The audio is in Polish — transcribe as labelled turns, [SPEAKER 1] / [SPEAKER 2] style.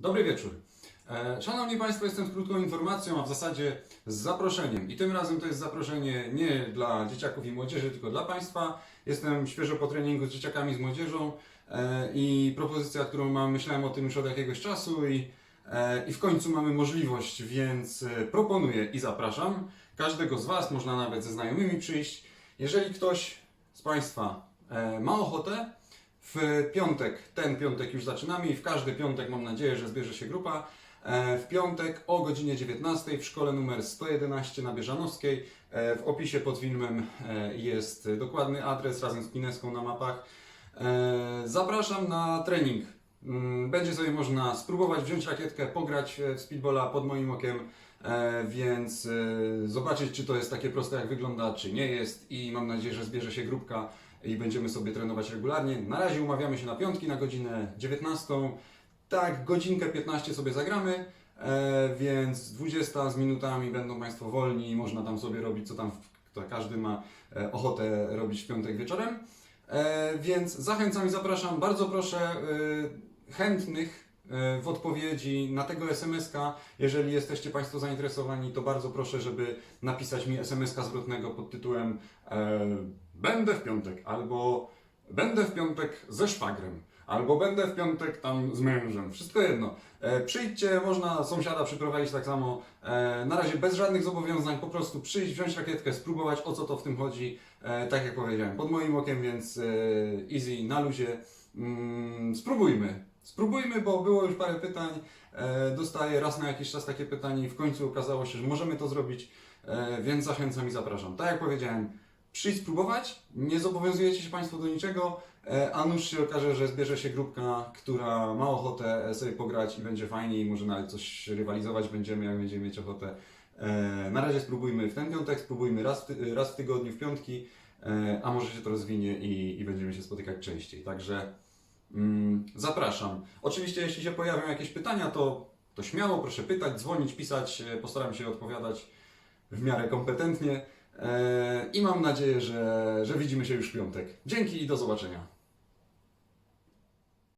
[SPEAKER 1] Dobry wieczór. E, Szanowni Państwo, jestem z krótką informacją, a w zasadzie z zaproszeniem. I tym razem to jest zaproszenie nie dla dzieciaków i młodzieży, tylko dla Państwa. Jestem świeżo po treningu z dzieciakami, z młodzieżą e, i propozycja, którą mam, myślałem o tym już od jakiegoś czasu i, e, i w końcu mamy możliwość, więc proponuję i zapraszam każdego z Was, można nawet ze znajomymi przyjść. Jeżeli ktoś z Państwa ma ochotę, w piątek, ten piątek już zaczynamy i w każdy piątek mam nadzieję, że zbierze się grupa. E, W piątek o godzinie 19 w szkole numer 111 na Bieżanowskiej. E, W opisie pod filmem e, jest dokładny adres razem z Pineską na mapach. Zapraszam na trening. Mm, Będzie sobie można spróbować wziąć rakietkę, pograć w speedballa pod moim okiem, więc zobaczyć, czy to jest takie proste, jak wygląda, czy nie jest. I mam nadzieję, że zbierze się grupka i będziemy sobie trenować regularnie. Na razie umawiamy się na piątki na godzinę 19. Tak, godzinkę 15 sobie zagramy, e, więc 20 z minutami będą Państwo wolni i można tam sobie robić, co tam to każdy ma e, ochotę robić w piątek wieczorem. E, więc zachęcam i zapraszam. Bardzo proszę e, chętnych e, w odpowiedzi na tego SMS-ka. Jeżeli jesteście Państwo zainteresowani, to bardzo proszę, żeby napisać mi SMS-ka zwrotnego pod tytułem e, Będę w piątek, albo Będę w piątek ze szwagrem, albo będę w piątek tam z mężem. Wszystko jedno. E, przyjdźcie, można sąsiada przyprowadzić tak samo. E, na razie bez żadnych zobowiązań, po prostu przyjść, wziąć rakietkę, spróbować o co to w tym chodzi. E, tak jak powiedziałem, pod moim okiem, więc e, easy, na luzie. Mm, spróbujmy. Spróbujmy, bo było już parę pytań. E, dostaję raz na jakiś czas takie pytanie i w końcu okazało się, że możemy to zrobić, e, więc zachęcam i zapraszam. Tak jak powiedziałem, przyjść spróbować, nie zobowiązujecie się Państwo do niczego, e, a nuż się okaże, że zbierze się grupka, która ma ochotę sobie pograć i będzie fajnie i może nawet coś rywalizować będziemy, jak będziemy mieć ochotę. E, Na razie spróbujmy w ten piątek, spróbujmy raz w, raz w tygodniu, w piątki, e, a może się to rozwinie i, i będziemy się spotykać częściej. Także mm, zapraszam. Oczywiście, jeśli się pojawią jakieś pytania, to, to śmiało proszę pytać, dzwonić, pisać, e, postaram się odpowiadać w miarę kompetentnie. E, I mam nadzieję, że, że widzimy się już w piątek. Dzięki i do zobaczenia.